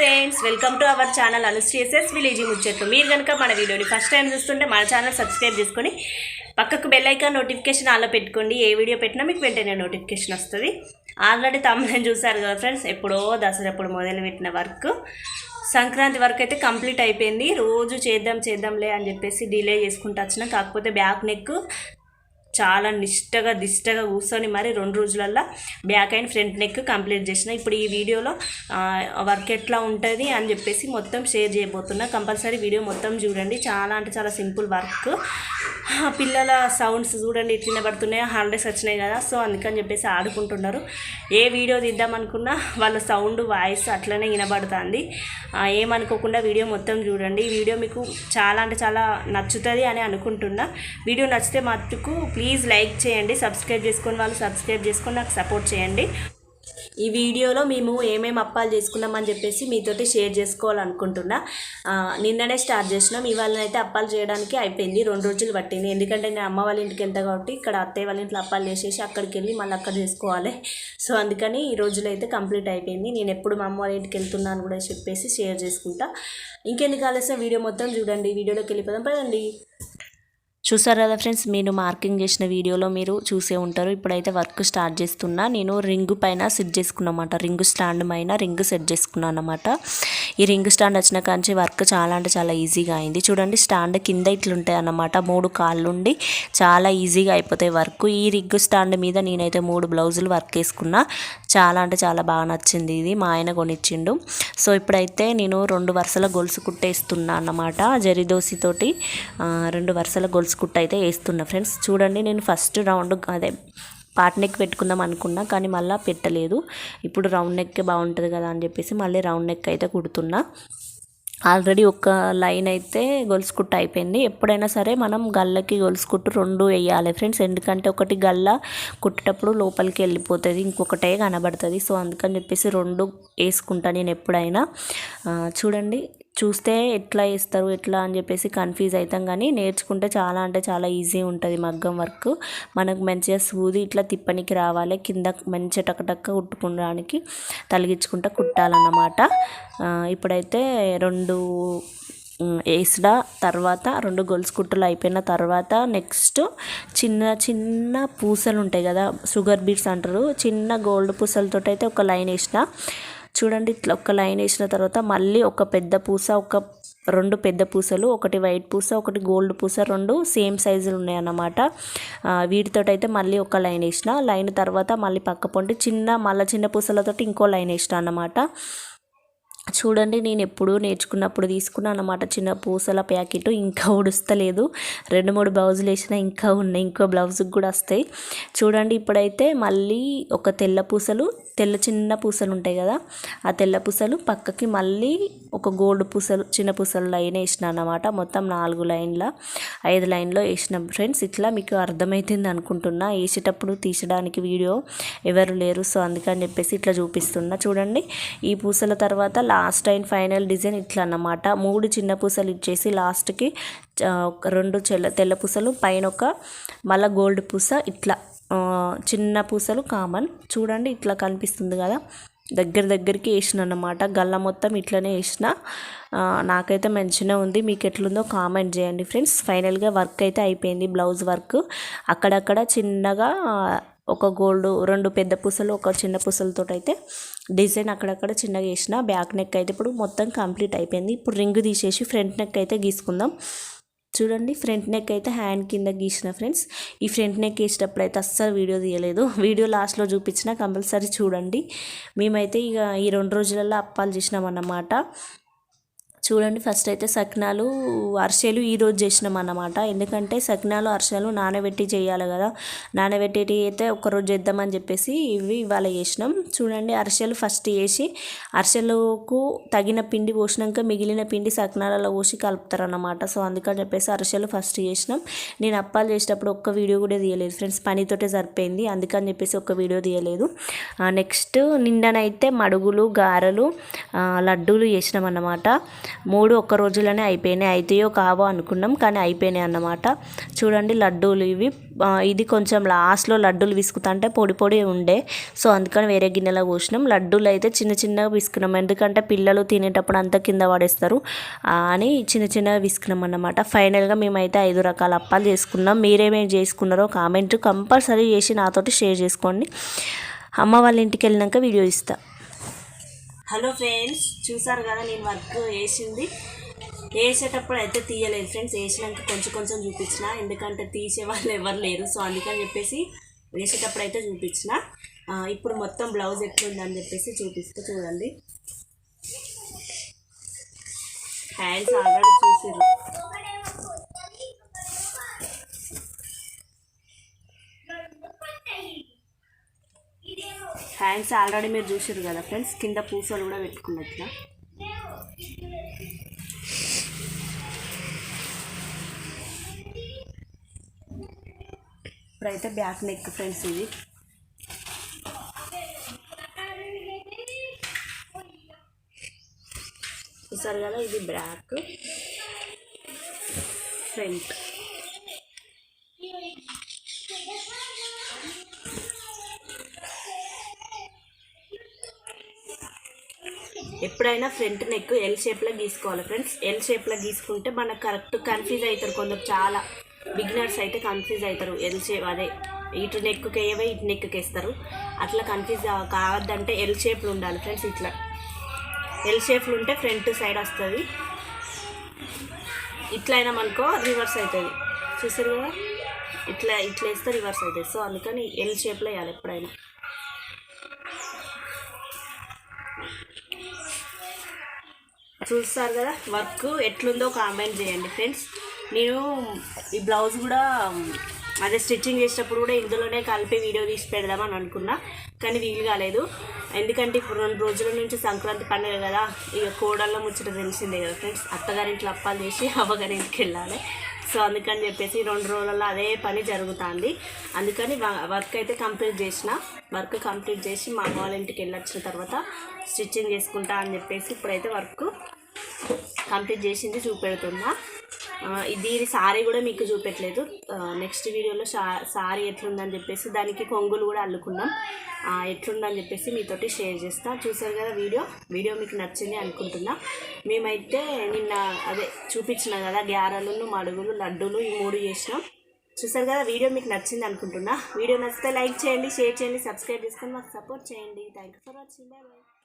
Friends welcome to our channel అనుశ్రీసెస్ విలేజీ ముచ్చట్లు. మీరు కనుక మన వీడియోని ఫస్ట్ టైం చూస్తుంటే మన ఛానల్ సబ్స్క్రైబ్ చేసుకొని పక్కకు బెల్ ఐకాన్ నోటిఫికేషన్ ఆలో పెట్టుకోండి. ఏ వీడియో పెట్టినా మీకు వెంటనే నోటిఫికేషన్ వస్తుంది. ఆల్రెడీ తమ్ముని చూసారు కదా ఫ్రెండ్స్ ఎప్పుడో దసరా ఎప్పుడు మొదలు పెట్టిన వర్క్ సంక్రాంతి వరకు అయితే కంప్లీట్ అయిపోయింది. రోజు చేద్దాం చేద్దాంలే అని చెప్పేసి డిలే చేసుకుంటూ వచ్చిన. కాకపోతే బ్యాక్ నెక్ చాలా నిష్టగా దిష్టగా కూర్చొని మరి రెండు రోజులల్లో back and front neck complete చేసిన. ఇప్పుడు ఈ వీడియోలో వర్క్ ఎట్లా ఉంటుంది అని చెప్పేసి మొత్తం షేర్ చేయబోతున్నా. కంపల్సరీ వీడియో మొత్తం చూడండి. చాలా అంటే చాలా సింపుల్ వర్క్. పిల్లల సౌండ్స్ చూడండి ఇట్లనే పడుతున్నాయి హాలిడేస్ వచ్చినాయి కదా సో అందుకని చెప్పేసి ఆడుకుంటున్నారు. ఏ వీడియో తీద్దామనుకున్నా వాళ్ళ సౌండ్ వాయిస్ అట్లనే వినబడుతుంది. ఏమనుకోకుండా వీడియో మొత్తం చూడండి. ఈ వీడియో మీకు చాలా అంటే చాలా నచ్చుతుంది అని అనుకుంటున్నా. వీడియో నచ్చితే మట్టుకు ప్లీజ్ లైక్ చేయండి సబ్స్క్రైబ్ చేసుకొని వాళ్ళు సబ్స్క్రైబ్ చేసుకొని నాకు సపోర్ట్ చేయండి. ఈ వీడియోలో మేము ఏమేమి అప్పాలు చేసుకున్నామని చెప్పేసి మీతోటి షేర్ చేసుకోవాలనుకుంటున్నా. నిన్ననే స్టార్ట్ చేసినాం. ఇవాళనైతే అప్పాలు చేయడానికి అయిపోయింది. రెండు రోజులు పట్టింది. ఎందుకంటే నేను అమ్మ వాళ్ళ ఇంటికి వెళ్తా కాబట్టి ఇక్కడ అత్తయ్య వాళ్ళ ఇంట్లో అప్పాలు చేసేసి అక్కడికి వెళ్ళి మళ్ళీ అక్కడ చేసుకోవాలి. సో అందుకని ఈ రోజులో అయితే కంప్లీట్ అయిపోయింది. నేను ఎప్పుడు మా అమ్మ వాళ్ళ ఇంటికి వెళ్తున్నాను కూడా చెప్పేసి షేర్ చేసుకుంటా. ఇంకెందుకు ఆలస్యం? వీడియో మొత్తం చూడండి. వీడియోలోకి వెళ్ళిపోదాం. పదండి. చూసారు కదా ఫ్రెండ్స్ నేను మార్కింగ్ చేసిన వీడియోలో మీరు చూసే ఉంటారు. ఇప్పుడైతే వర్క్ స్టార్ట్ చేస్తున్నా. నేను రింగ్ పైన సెట్ చేసుకున్నమాట. రింగ్ స్టాండ్ పైన రింగ్ సెట్ చేసుకున్నాను అనమాట ఈ రింగ్ స్టాండ్ వచ్చిన కాంచి వర్క్ చాలా అంటే చాలా ఈజీగా అయింది. చూడండి స్టాండ్ కింద ఇట్లుంటాయి అన్నమాట. మూడు కాళ్ళుండి చాలా ఈజీగా అయిపోతాయి వర్క్. ఈ రింగ్ స్టాండ్ మీద నేనైతే మూడు బ్లౌజులు వర్క్ వేసుకున్నా. చాలా అంటే చాలా బాగా నచ్చింది ఇది. మా ఆయన కొనిచ్చిండు. సో ఇప్పుడైతే నేను రెండు వరుసల గొలుసు కుట్టేస్తున్నా అన్నమాట. జరిదోసితోటి రెండు వరుసల గొలుసు కుట్ట అయితే వేస్తున్నా ఫ్రెండ్స్. చూడండి నేను ఫస్ట్ రౌండ్ అదే పాట్ నెక్ పెట్టుకుందాం అనుకున్నా కానీ మళ్ళీ పెట్టలేదు. ఇప్పుడు రౌండ్ నెక్ బాగుంటుంది కదా అని చెప్పేసి మళ్ళీ రౌండ్ నెక్ అయితే కుడుతున్నా. ఆల్రెడీ ఒక లైన్ అయితే గొలుసుకుట్టు అయిపోయింది. ఎప్పుడైనా సరే మనం గల్లకి గొలుసుకుట్టు రెండు వేయాలి ఫ్రెండ్స్. ఎందుకంటే ఒకటి గల్ల కుట్టేటప్పుడు లోపలికి వెళ్ళిపోతుంది ఇంకొకటే కనబడుతుంది. సో అందుకని చెప్పేసి రెండు వేసుకుంటా నేను ఎప్పుడైనా. చూడండి చూస్తే ఎట్లా వేస్తారు ఎట్లా అని చెప్పేసి కన్ఫ్యూజ్ అవుతాం. కానీ నేర్చుకుంటే చాలా అంటే చాలా ఈజీ ఉంటుంది మగ్గం వర్క్ మనకు మంచిగా సూది ఇట్లా తిప్పనికి రావాలి కింద మంచిగా టకటక్క కుట్టుకోవడానికి తలిగించుకుంటా కుట్టాలన్నమాట. ఇప్పుడైతే రెండు వేసిన తర్వాత రెండు గొలుసు కుట్టలు అయిపోయిన తర్వాత నెక్స్ట్ చిన్న చిన్న పూసలు ఉంటాయి కదా షుగర్ బీట్స్ అంటారు. చిన్న గోల్డ్ పూసలతో అయితే ఒక లైన్ వేసిన. చూడండి ఇట్లా ఒక లైన్ వేసిన తర్వాత మళ్ళీ ఒక పెద్ద పూస ఒక రెండు పెద్ద పూసలు ఒకటి వైట్ పూస ఒకటి గోల్డ్ పూస రెండు సేమ్ సైజులు ఉన్నాయన్నమాట. వీటితో అయితే మళ్ళీ ఒక లైన్ వేసిన. లైన్ తర్వాత మళ్ళీ పక్క పొంటి చిన్న మళ్ళీ చిన్న పూసలతోటి ఇంకో లైన్ వేసిన అన్నమాట. చూడండి నేను ఎప్పుడు నేర్చుకున్నప్పుడు తీసుకున్నాను అన్నమాట చిన్న పూసల ప్యాకెట్ ఇంకా ఉడుస్తలేదు. రెండు మూడు బ్లౌజులు వేసినా ఇంకా ఉన్నాయి ఇంకో బ్లౌజ్కి కూడా వస్తాయి. చూడండి ఇప్పుడైతే మళ్ళీ ఒక తెల్ల పూసలు తెల్ల చిన్న పూసలు ఉంటాయి కదా ఆ తెల్ల పూసలు పక్కకి మళ్ళీ ఒక గోల్డ్ పూసలు చిన్న పూసలు లైన్ వేసిన అన్నమాట. మొత్తం నాలుగు లైన్ల ఐదు లైన్లో వేసిన. ఫ్రెండ్స్ ఇట్లా మీకు అర్థమవుతుంది అనుకుంటున్నా. వేసేటప్పుడు తీసడానికి వీడియో ఎవరు లేరు సో అందుకని చెప్పేసి ఇట్లా చూపిస్తున్నా. చూడండి ఈ పూసల తర్వాత లాస్ట్ అండ్ ఫైనల్ డిజైన్ ఇట్లా అన్నమాట మూడు చిన్న పూసలు ఇచ్చేసి లాస్ట్కి రెండు చెల్ల తెల్ల పూసలు పైన ఒక మళ్ళీ గోల్డ్ పూస ఇట్లా చిన్న పూసలు కామన్ చూడండి ఇట్లా కనిపిస్తుంది కదా. దగ్గర దగ్గరికి వేసిన అన్నమాట గల్ల మొత్తం ఇట్లనే వేసిన. నాకైతే మంచిగా ఉంది. మీకు ఎట్లుందో కామెంట్ చేయండి ఫ్రెండ్స్ ఫైనల్గా వర్క్ అయితే అయిపోయింది బ్లౌజ్ వర్క్ అక్కడక్కడ చిన్నగా ఒక గోల్డ్ రెండు పెద్ద పూసలు ఒక చిన్న పూసలతో అయితే డిజైన్ అక్కడక్కడ చిన్నగా వేసిన బ్యాక్ నెక్ అయితే ఇప్పుడు మొత్తం కంప్లీట్ అయిపోయింది. ఇప్పుడు రింగ్ తీసేసి ఫ్రంట్ నెక్ అయితే గీసుకుందాం. చూడండి ఫ్రంట్ నెక్ అయితే హ్యాండ్ కింద గీసిన ఫ్రెండ్స్. ఈ ఫ్రంట్ నెక్ వేసేటప్పుడు అయితే అస్సలు వీడియో తీయలేదు. వీడియో లాస్ట్లో చూపించిన కంపల్సరీ చూడండి. మేమైతే ఇక ఈ రెండు రోజులలో అప్పాలు చేసినామన్నమాట. చూడండి ఫస్ట్ అయితే సకినాలు అరిసెలు ఈరోజు చేసినాం అన్నమాట. ఎందుకంటే సకినాలు అరిసెలు నానబెట్టి చేయాలి కదా. నానబెట్టి అయితే ఒకరోజు చేద్దామని చెప్పేసి ఇవి ఇవాళ చేసినాం. చూడండి అరిసెలు ఫస్ట్ వేసి అరిసెలకు తగిన పిండి పోసినాక మిగిలిన పిండి సకినాలలో పోసి కలుపుతారు అన్నమాట. సో అందుకని చెప్పేసి అరిసెలు ఫస్ట్ చేసినాం. నేను అప్పాలు చేసేటప్పుడు ఒక్క వీడియో కూడా తీయలేదు ఫ్రెండ్స్ పనితోటే సరిపోయింది. అందుకని చెప్పేసి ఒక్క వీడియో తీయలేదు. నెక్స్ట్ నిండనైతే మడుగులు గారెలు లడ్డూలు చేసినాం అన్నమాట. మూడు ఒక్క రోజులోనే అయిపోయినాయి. అవుతాయో కావో అనుకున్నాం కానీ అయిపోయినాయి అన్నమాట. చూడండి లడ్డూలు ఇవి. ఇది కొంచెం లాస్ట్లో లడ్డూలు విసుకుతుంటే పొడి పొడి ఉండే. సో అందుకని వేరే గిన్నెలో పోసినాం. లడ్డూలు అయితే చిన్న చిన్నగా విసుకున్నాం. ఎందుకంటే పిల్లలు తినేటప్పుడు అంతా కింద పడేస్తారు. అని చిన్న చిన్నగా విసుకున్నాం అన్నమాట. ఫైనల్గా మేమైతే ఐదు రకాల అప్పాలు చేసుకున్నాం. మీరేమేమి చేసుకున్నారో కామెంట్ కంపల్సరీ చేసి నాతోటి షేర్ చేసుకోండి. అమ్మ వాళ్ళ ఇంటికి వెళ్ళినాక వీడియో ఇస్తాను హలో ఫ్రెండ్స్ చూసారు కదా నేను వర్క్ వేసింది. వేసేటప్పుడు అయితే తీయలేదు ఫ్రెండ్స్ వేసినాక కొంచెం కొంచెం చూపించిన. ఎందుకంటే తీసే వాళ్ళు ఎవరు లేరు సో అందుకని చెప్పేసి వేసేటప్పుడు అయితే చూపించిన. ఇప్పుడు మొత్తం బ్లౌజ్ ఎట్లుందని చెప్పేసి చూపిస్తే చూడండి. హ్యాండ్స్ ఆల్రెడీ చూసారు హ్యాండ్స్ ఆల్రెడీ మీరు చూసారు కదా ఫ్రెండ్స్? కింద పూసలు కూడా పెట్టుకున్నట్ల ఇప్పుడైతే బ్యాక్ నెక్ ఫ్రెండ్స్ ఇది. చూసారు కదా ఇది బ్యాక్. ఫ్రంట్. ఎప్పుడైనా ఫ్రంట్ నెక్ ఎల్ షేప్లో గీసుకోవాలి ఫ్రెండ్స్ ఎల్ షేప్లో గీసుకుంటే మనకు కరెక్ట్ కన్ఫ్యూజ్ అవుతారు కొందరు చాలా. బిగినర్స్ అయితే కన్ఫ్యూజ్ అవుతారు ఎల్ షేప్ అదే. ఇటు నెక్కు వేయవే ఇటు నెక్కు వేస్తారు. అట్లా కన్ఫ్యూజ్ కావద్దంటే ఎల్ షేప్లో ఉండాలి ఫ్రెండ్స్ ఇట్లా. ఎల్ షేప్లు ఉంటే ఫ్రంట్ సైడ్ వస్తుంది. ఇట్లా అయినా మనకో రివర్స్ అవుతుంది చూసారు కదా? ఇట్లా ఇట్లా వేస్తే రివర్స్ అవుతుంది సో అందుకని ఎల్ షేప్లో వేయాలి ఎప్పుడైనా. చూస్తారు కదా వర్క్ ఎట్లుందో కామెంట్ చేయండి ఫ్రెండ్స్ నేను ఈ బ్లౌజ్ కూడా అదే స్టిచ్చింగ్ చేసేటప్పుడు కూడా ఇందులోనే కలిపి వీడియో తీసి పెడదామని అనుకున్నా కానీ వీలు కాలేదు. ఎందుకంటే ఇప్పుడు రెండు రోజుల నుంచి సంక్రాంతి పండుగ కదా ఇక కోడళ్ళ ముచ్చట తెలిసిందే కదా ఫ్రెండ్స్ అత్తగారింట్లో అప్పాలు చేసి అవ్వగారింటికి వెళ్ళాలి. సో అందుకని చెప్పేసి రెండు రోజులలో అదే పని జరుగుతుంది. అందుకని వ- వర్క్ అయితే కంప్లీట్ చేసిన. వర్క్ కంప్లీట్ చేసి మా వాళ్ళ ఇంటికి వెళ్ళొచ్చిన తర్వాత స్టిచ్చింగ్ చేసుకుంటా అని చెప్పేసి ఇప్పుడైతే వర్క్ కంప్లీట్ చేసింది చూపెడుతున్నా. దీని ఇది సారీ కూడా మీకు చూపెట్టలేదు. నెక్స్ట్ వీడియోలో సారీ ఎట్లుందని చెప్పేసి దానికి కొంగులు కూడా అల్లుకున్నాం. ఎట్లుందని చెప్పేసి మీతోటి షేర్ చేస్తా. చూసారు కదా వీడియో? వీడియో మీకు నచ్చింది అనుకుంటున్నా. మేమైతే నిన్న అదే చూపించిన కదా గ్యారలు మడుగులు లడ్డూలు ఈ మూడు చేసినాం. చూసారు కదా వీడియో మీకు నచ్చింది అనుకుంటున్నా. వీడియో నచ్చితే లైక్ చేయండి షేర్ చేయండి సబ్స్క్రైబ్ చేసుకొని మాకు సపోర్ట్ చేయండి. Thank you for watching bye